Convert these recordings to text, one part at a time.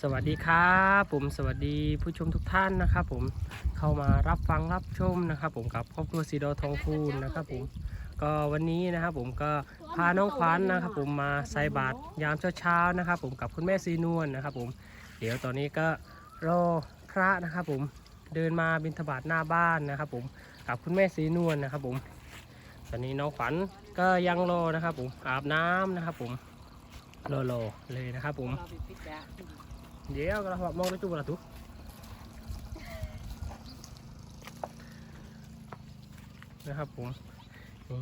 สวัสดีครับผมสวัสดีผู้ชมทุกท่านนะครับผมเข้ามารับฟังรับชมนะครับ ผมกับครอบครัวสีดอทองคูณนะครับผมก็วันนี้นะครับผมก็พาน้องขวัญนะครับผมมาใส่บาตรยามเช้าๆนะครับผมกับคุณแม่ซีนวลนะครับผมเดี๋ยวตอนนี้ก็รอพระนะครับผมเดินมาบิณฑบาตหน้าบ้านนะครับผมกับคุณแม่สีนวลนะครับผมตอนนี้น้องขวัญก็ยังรอนะครับผมอาบน้ำนะครับผมรอรอเลยนะครับผม เดี๋ยวเรามองไปตู้ละทุกนะครับผมนี่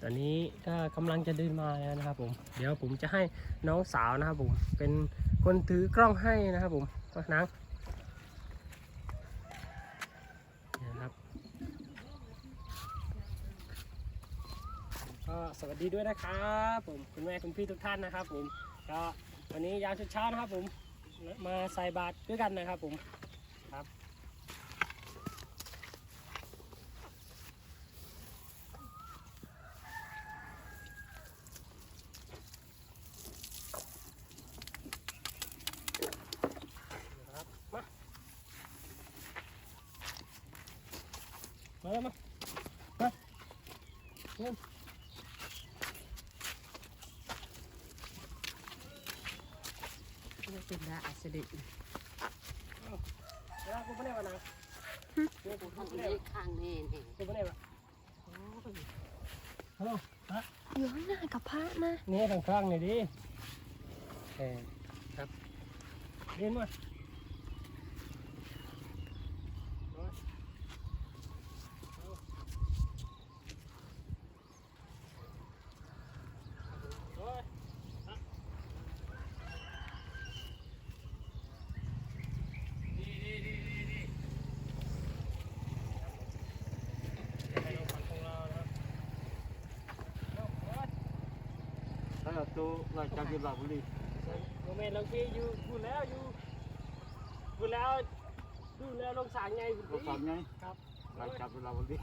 ตอนนี้ก็กำลังจะเดินมาแล้วนะครับผม เดี๋ยวผมจะให้น้องสาวนะครับผมเป็นคนถือกล้องให้นะครับผมก็นังนี่นะครับ ก็ สวัสดีด้วยนะครับผมคุณแม่คุณพี่ทุกท่านนะครับผมก็วันนี้ยามเช้านะครับผมมาใส่บาตรด้วยกันนะครับผมครับมามาแล้วมามา เริ่มเป็นละอัสดิเวลากูไม่ได้มานะกูกูห้องไม่ได้นี้ข้างนี่นี่กูไม่ได้มาฮัลโหลฮะอยู่ข้างหน้ากับพระนะนี่ทางข้างหน่อยดิเออครับเดินมาโอ้ยฮะดีดีดีดีดีให้เราฝันของเรานะครับเอาโอ๊ย ถ้า ตัวรายการกีฬาบุรีโมเมนต์เราที่อยู่พูดแล้วอยู่พูดแล้วดูแล้วลงสางไงคุณเราพี่ทำไงครับรายการกีฬาบุรี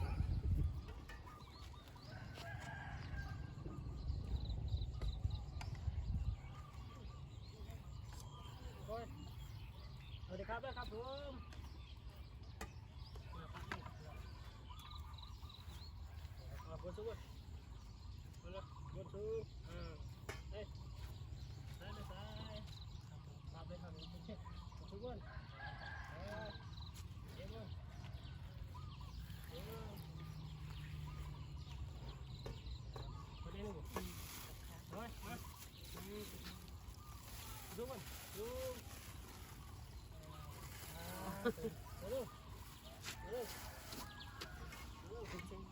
โอ้ยสวัสดีครับด้วยครับผมเอาบนสูงบนเลยบนสูงอ่าเฮ้ยซ้ายไปซ้ายตามไปทางนี้บนสูงบนเออเดี๋ยวบนเดี๋ยวบนประเด็นหนึ่งเฮ้ยมาสู งบนสูง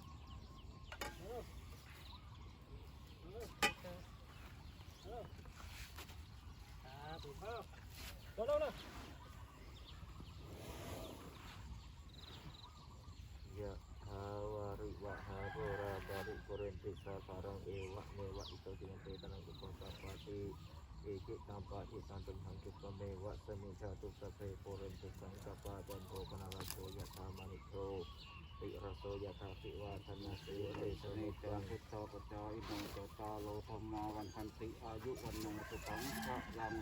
ยะหาวาริวะหาโบราบาริโก เอกิตัมปะอิสันตุหังกิปเมวะสมิชาตุสเพโกเรนติสังกปะจันโทปนาลโสยะธามานิโตติระโสยะธาติวาธนาสิเรสนิจังพุทธปจาอิโนโตตาโลธรรมาวันทันติอายุวันโนสุขังพระลัง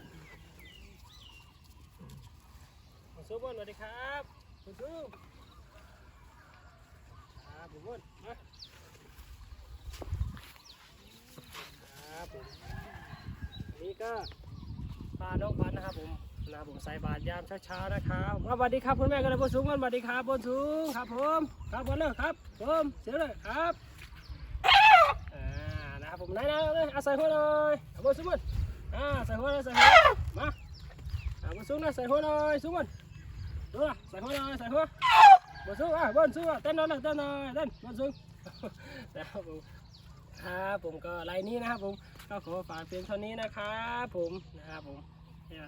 สูบนสวัสดีครับคุณครูครับผมบนมาครับผม ก็พาน้องพันนะครับผมนะครับผมใส่บาตรยามเช้าๆนะครับสวัสดีครับคุณแม่กันเลยบนสูงกันสวัสดีครับบนสูงครับผมครับบนเลยครับผมเสียเลยครับอ่านะครับผมไหนๆเลยอาศัยหัวหน่อยบนสูงบนอ่าใส่หัวเลยใส่หัวมาอ่าบนสูงนะใส่หัวหน่อยสูงบนดูนะใส่หัวหน่อยใส่หัวบนสูงอะบนสูงอะเต้นหน่อยเต้นหน่อยเต้นบนสูงนะครับผมครับผมก็ไลน์นี้นะครับผม ก็ขอฝากเพียงเท่านี้นะครับผมนะครับผมเนี่ย